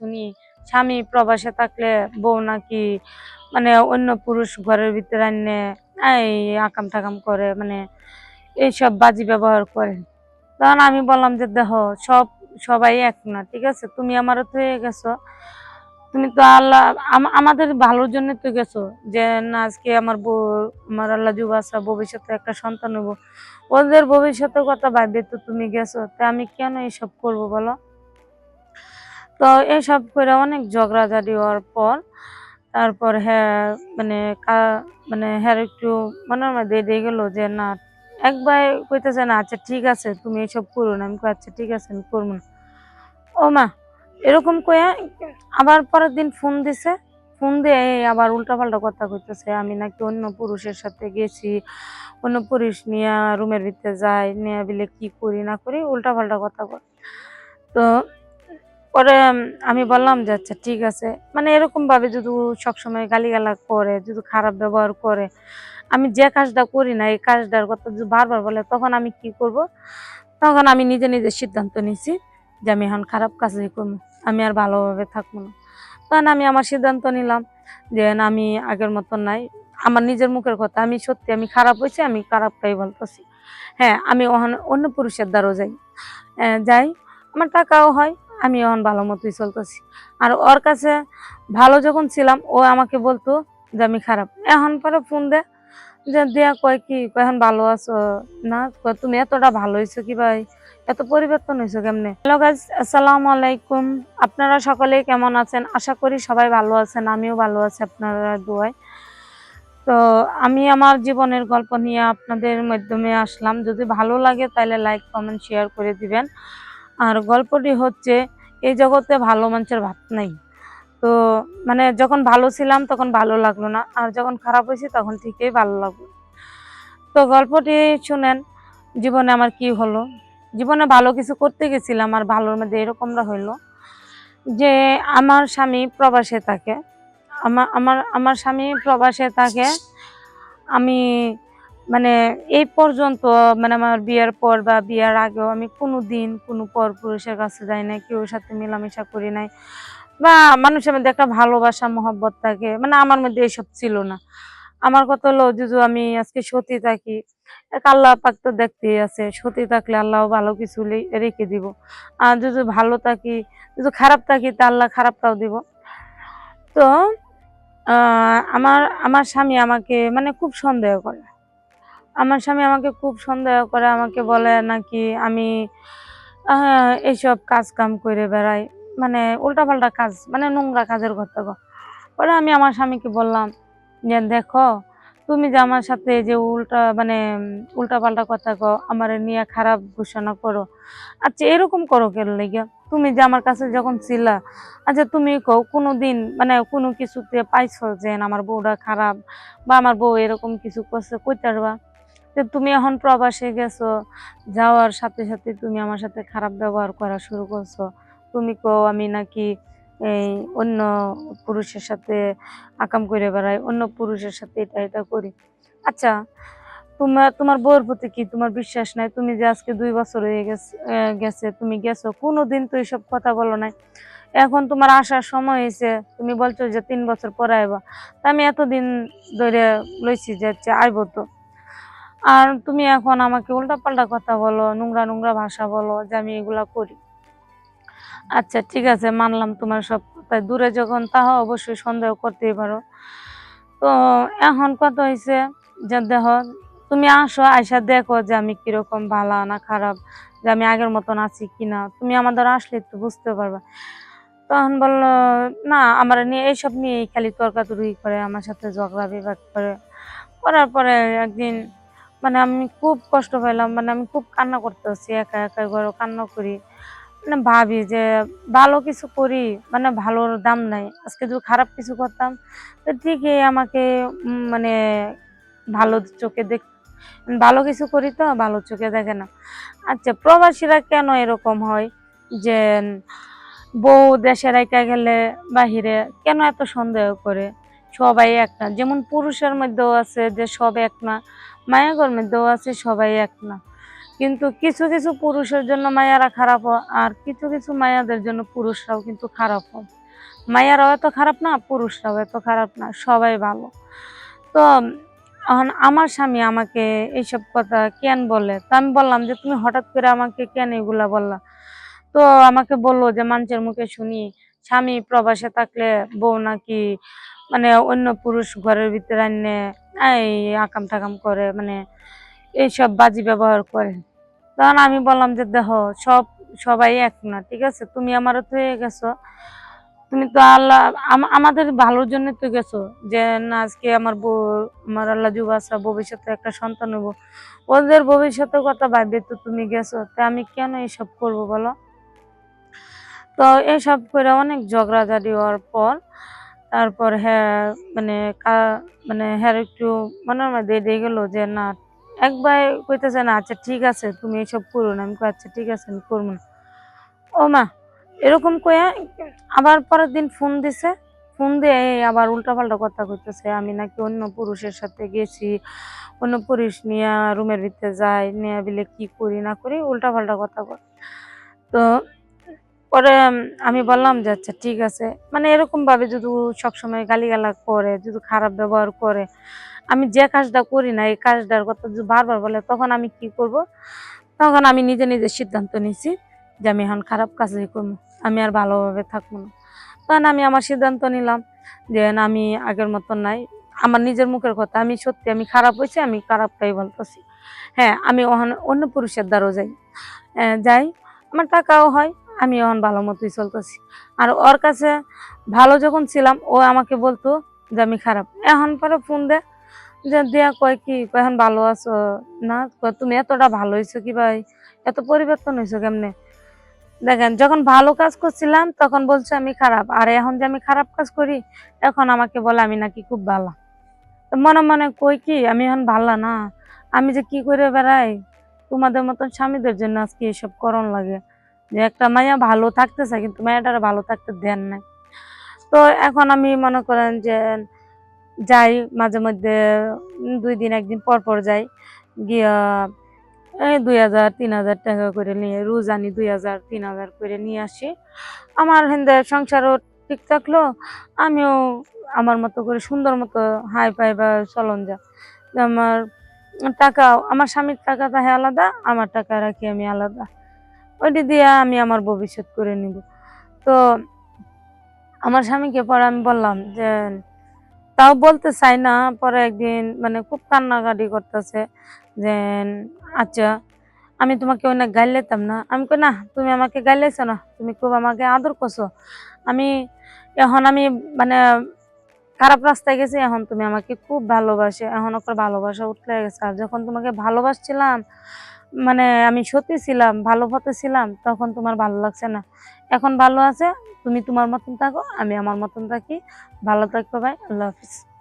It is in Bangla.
শুনি স্বামী প্রবাসে থাকলে বউ নাকি মানে অন্য পুরুষ ঘরের ভিতরে আনে এই আকাম টাকাম করে মানে এইসব বাজি ব্যবহার করে। তখন আমি বললাম যে, দেখো, সব, সবাই এক না, ঠিক আছে? তুমি আমারও তো হয়ে গেছো। তুমি তো আল্লাহ, আম- আমাদের ভালোর জন্য তো গেছো। যে না, আজকে আমার বউ, আমার আল্লাহ যুবাসা ভবিষ্যতে একটা সন্তান হব ওদের ভবিষ্যতের কথা ভাববে তো তুমি গেছো। তা আমি কেন এইসব করব বলো? তো এসব করে অনেক ঝগড়াঝাড়ি হওয়ার পর তারপর হ্যাঁ মানে মানে হ্যাঁ একটু মনের মধ্যে দিয়ে গেলো যে, না, একবার কইতেছে না আচ্ছা ঠিক আছে, তুমি এসব করো না। আমি আচ্ছা ঠিক আছে, আমি করব না। ও মা, এরকম কয়ে আবার পরের দিন ফোন দিছে। ফোন দিয়ে আবার উল্টাপাল্টা কথা কইতেছে, আমি নাকি অন্য পুরুষের সাথে গেছি, অন্য পুরুষ নিয়ে রুমের ভিতরে যাই, নিয়ে বিলে কি করি না করি? উল্টাপাল্টা কথা কয়। তো পরে আমি বললাম যে আচ্ছা ঠিক আছে। মানে এরকম ভাবে যদি সবসময় গালিগালা করে, যদি খারাপ ব্যবহার করে, আমি যে কাজটা করি না, এই কাজটার কথা যদি বারবার বলে, তখন আমি কি করব? তখন আমি নিজে নিজে সিদ্ধান্ত নিছি যে, আমি এখন খারাপ কাজই করব, আমি আর ভালোভাবে থাকব না। তখন আমি আমার সিদ্ধান্ত নিলাম যে আমি আগের মতন নাই। আমার নিজের মুখের কথা, আমি সত্যি, আমি খারাপ হয়েছি, আমি খারাপটাই বলতেছি। হ্যাঁ আমি অন্য পুরুষের দ্বারও যাই। যাই, আমার টাকাও হয় আমি এখন ভালো মতোই চলতেছি। আর ওর কাছে ভালো যখন ছিলাম, ও আমাকে বলতো যে আমি খারাপ। এখন পরে ফোন দে, যে দিয়া কয় কি এখন ভালো আছো? না তুমি এতটা ভালো হয়েছো কি ভাই? এত পরিবর্তন হয়েছে কেমনে? হ্যালো আলাইকুম। আপনারা সকলে কেমন আছেন? আশা করি সবাই ভালো আছেন, আমিও ভালো আছি আপনারা দোয়ায়। তো আমি আমার জীবনের গল্প নিয়ে আপনাদের মাধ্যমে আসলাম। যদি ভালো লাগে তাহলে লাইক কমেন্ট শেয়ার করে দিবেন। আর গল্পটি হচ্ছে, এই জগতে ভালো মানুষের ভাত নাই। তো মানে যখন ভালো ছিলাম তখন ভালো লাগল না, আর যখন খারাপ হয়েছি তখন ঠিকই ভালো লাগল। তো গল্পটি শুনেন, জীবনে আমার কি হলো? জীবনে ভালো কিছু করতে গেছিলাম আর ভালোর মধ্যে এরকমটা হইল যে, আমার স্বামী প্রবাসে থাকে। আমার আমার আমার স্বামী প্রবাসে থাকে। আমি মানে এই পর্যন্ত মানে আমার বিয়ের পর বা বিয়ের আগেও আমি কোনো দিন কোনো পর পুরুষের কাছে যাই না কেউ সাথে মেলামেশা করি নাই। বা মানুষের মধ্যে একটা ভালোবাসা, মহব্বত থাকে মানে আমার মধ্যে এসব ছিল না। আমার কথা হলো যদি আমি আজকে সতী থাকি, এক আল্লাহ পাক তো দেখতেই আছে, সতী থাকলে আল্লাহ ভালো কিছু রেখে দিব। আর যদি ভালো থাকি যদি খারাপ থাকি, তা আল্লাহ খারাপটাও দিব। তো আমার আমার স্বামী আমাকে মানে খুব সন্দেহ করে। আমার স্বামী আমাকে খুব সন্দেহ করে, আমাকে বলে নাকি আমি এইসব কাজ কাম করে বেড়াই। মানে উল্টাপাল্টা কাজ মানে নোংরা কাজের গো। পরে আমি আমার স্বামীকে বললাম যে, দেখো, তুমি যে আমার সাথে যে উল্টা মানে উল্টা পাল্টা কথা কো আমার নিয়ে খারাপ ঘোষণা করো আচ্ছা এরকম করো কেন লেগে? তুমি যে আমার কাছে যখন ছিলা আচ্ছা তুমি কও কোনো দিন মানে কোনো কিছুতে পাইছো যে আমার বউটা খারাপ বা আমার বউ এরকম কিছু করছে কইতে যে তুমি এখন প্রবাসে গেছো, যাওয়ার সাথে সাথে তুমি আমার সাথে খারাপ ব্যবহার করা শুরু করছ। তুমি কও আমি নাকি এই অন্য পুরুষের সাথে আকাম করে বেড়াই, অন্য পুরুষের সাথে এটা এটা করি। আচ্ছা তোমার তোমার বউয়ের প্রতি কি তোমার বিশ্বাস নাই? তুমি যে আজকে দুই বছর হয়ে গেছে গেছে, তুমি গেছো কোনো দিন তো এইসব কথা বলো নাই। এখন তোমার আসার সময় হয়েছে, তুমি বলছো যে তিন বছর পরে আইবা। তা আমি এতদিন ধরে লইছি যে হচ্ছে আইবো তো। আর তুমি এখন আমাকে উল্টাপাল্টা কথা বলো, নোংরা নোংরা ভাষা বলো যে আমি এগুলা করি। আচ্ছা ঠিক আছে, মানলাম তোমার সব কথাই দূরে যখন তাহা অবশ্যই সন্দেহ করতেই পারো। তো এখন কথা হয়েছে যে দেখো, তুমি আসো, আইসা দেখো যে আমি কীরকম ভালো না খারাপ, যে আমি আগের মতন আছি কিনা। তুমি আমাদের আসলে একটু বুঝতে পারবা। তখন বলল, না, আমার নিয়ে এইসব নিয়েই খালি তর্কাতর্কি করে, আমার সাথে ঝগড়া বিবাদ করে। করার পরে একদিন মানে আমি খুব কষ্ট পেলাম মানে আমি খুব কান্না করতেছি, একা একা ঘরে কান্না করি। মানে ভাবি যে ভালো কিছু করি মানে ভালোর দাম নাই, আজকে যদি খারাপ কিছু করতাম, তো ঠিকই আমাকে মানে ভালো চোখে দেখ, ভালো কিছু করি তো, ভালো চোখে দেখে না। আচ্ছা প্রবাসীরা কেন এরকম হয় যে বউ দেশে রাইকা গেলে বাহিরে কেন এত সন্দেহ করে? সবাই এক না। যেমন পুরুষের মধ্যেও আছে যে সব এক না মায়াগর মধ্যেও আছে সবাই এক না। কিন্তু কিছু কিছু পুরুষের জন্য মায়ারা খারাপ আর কিছু কিছু মায়াদের জন্য পুরুষরাও কিন্তু খারাপ হয়। মায়ারাও এত খারাপ না, পুরুষরাও এত খারাপ না, সবাই ভালো। তো, এখন আমার স্বামী আমাকে এইসব কথা কেন বলে? তো আমি বললাম যে, তুমি হঠাৎ করে আমাকে কেন এগুলা বললা? তো আমাকে বলল যে মানুষের মুখে শুনি, স্বামী প্রবাসে থাকলে বউ নাকি মানে অন্য পুরুষ ঘরের ভিতরে আনে এই আকাম টাকাম করে মানে এইসব বাজি ব্যবহার করে। তখন আমি বললাম যে, দেখো, সব, সবাই এক না, ঠিক আছে? তুমি আমারও তো হয়ে গেছো। তুমি তো আল্লাহ, আম- আমাদের ভালোর জন্য তো গেছো। যে না, আজকে আমার বউ, আমার আল্লাহ যুবাসা ভবিষ্যতে একটা সন্তান হব ওদের ভবিষ্যতের কথা ভাববে তো তুমি গেছো। তা আমি কেন এসব করব বলো? তো এসব করে অনেক ঝগড়াঝাড়ি হওয়ার পর তারপর হ্যাঁ মানে মানে হ্যাঁ একটু মনের মধ্যে দিয়ে গেলো যে না, একবার কইতেছে না আচ্ছা ঠিক আছে, তুমি এইসব করো না। আমি আচ্ছা ঠিক আছে, আমি করব না। ও মা, এরকম কয়ে আবার পরের দিন ফোন দিছে। ফোন দিয়ে আবার উল্টাপাল্টা কথা কইতেছে, আমি নাকি অন্য পুরুষের সাথে গেছি, অন্য পুরুষ নিয়ে রুমের ভিতরে যাই, নিয়ে বিলে কি করি না করি? উল্টাপাল্টা কথা কয়। তো পরে আমি বললাম যে আচ্ছা ঠিক আছে। মানে এরকম ভাবে যদি সবসময় গালিগালা করে, যদি খারাপ ব্যবহার করে, আমি যে কাজটা করি না, এই কাজটার কথা যদি বারবার বলে, তখন আমি কি করব? তখন আমি নিজে নিজে সিদ্ধান্ত নিয়েছি যে, আমি এখন খারাপ কাজই করব, আমি আর ভালোভাবে থাকব না। তখন আমি আমার সিদ্ধান্ত নিলাম যে আমি আগের মতন নাই। আমার নিজের মুখের কথা, আমি সত্যি, আমি খারাপ হয়েছি, আমি খারাপটাই বলতেছি। হ্যাঁ আমি অন্য পুরুষের দ্বারাও যাই। যাই, আমার টাকাও হয় আমি এখন ভালো মতোই চলতেছি। আর ওর কাছে ভালো যখন ছিলাম, ও আমাকে বলতো যে আমি খারাপ। এখন পরে ফোন দে, যে দেয়া কয় কি এখন ভালো আছো না? তুমি এতটা ভালো হয়েছো কি ভাই? এত পরিবর্তন হয়েছো কেমনে? দেখেন, যখন ভালো কাজ করছিলাম, তখন বলছে আমি খারাপ। আর এখন যে আমি খারাপ কাজ করি, এখন আমাকে বলে আমি নাকি খুব ভালো মনে মনে কই কি, আমি এখন ভালো না। আমি যে কি করে বেড়াই? তোমাদের মতন স্বামীদের জন্য আজকে এসব করণ লাগে। যে একটা মাইয়া ভালো থাকতে চায় কিন্তু মায়াটার ভালো থাকতে দেন নাই। তো এখন আমি মনে করেন যে যাই, মাঝে মধ্যে দুই দিন, একদিন পর পর যাই, গিয়া এই দুই হাজার, তিন হাজার টাকা করে নিয়ে রোজ আনি দুই হাজার, তিন হাজার করে নিয়ে আসি। আমার হিন্দে সংসারও ঠিক থাকল, আমিও আমার মতো করে সুন্দর মতো হাই পাই বা চলন যা আমার টাকা আমার স্বামীর টাকা তাহে আলাদা, আমার টাকা রাখি আমি আলাদা। ওইটি দিয়ে আমি আমার ভবিষ্যৎ করে নিব। তো আমার স্বামীকে পরে আমি বললাম যে, তাও বলতে চাই না, পরে একদিন মানে খুব কান্নাকাটি করতেছে যে আচ্ছা আমি তোমাকে অনেক গাইলেতাম না। আমি কই, না, তুমি আমাকে গাইলেছো না, তুমি খুব আমাকে আদর করছ। আমি এখন আমি মানে খারাপ রাস্তায় গেছি, এখন তুমি আমাকে খুব ভালোবাসে, এখন ওকে ভালোবাসা উঠলে গেছে। আর যখন তোমাকে ভালোবাসছিলাম মানে আমি সত্যি ছিলাম, ভালো পথে ছিলাম, তখন তোমার ভালো লাগছে না। এখন ভালো আছে, তুমি তোমার মতন থাকো, আমি আমার মতন থাকি। ভালো থাকো ভাই, আল্লাহ হাফিজ।